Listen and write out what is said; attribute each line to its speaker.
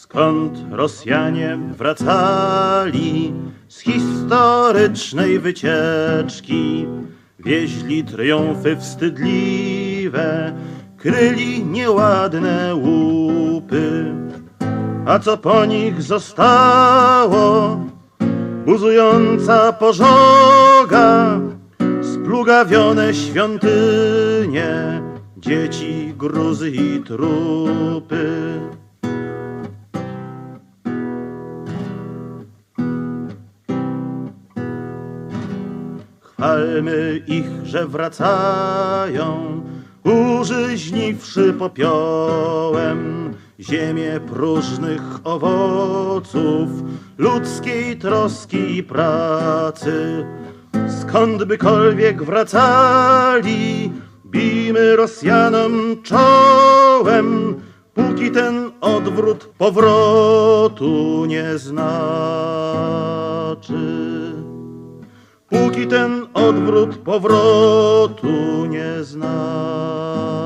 Speaker 1: skąd Rosjanie wracali z historycznej wycieczki. Wieźli triumfy wstydliwe, kryli nieładne łupy. A co po nich zostało? Buzująca pożoga, splugawione świątynie, dzieci, gruzy i trupy. Chwalmy ich, że wracają, użyźniwszy popiołem ziemię próżnych owoców, ludzkiej troski i pracy. Skąd bykolwiek wracali, bijmy Rosjanom czołem, póki ten odwrót powrotu nie znaczy. Ten odwrót powrotu nie znaczy.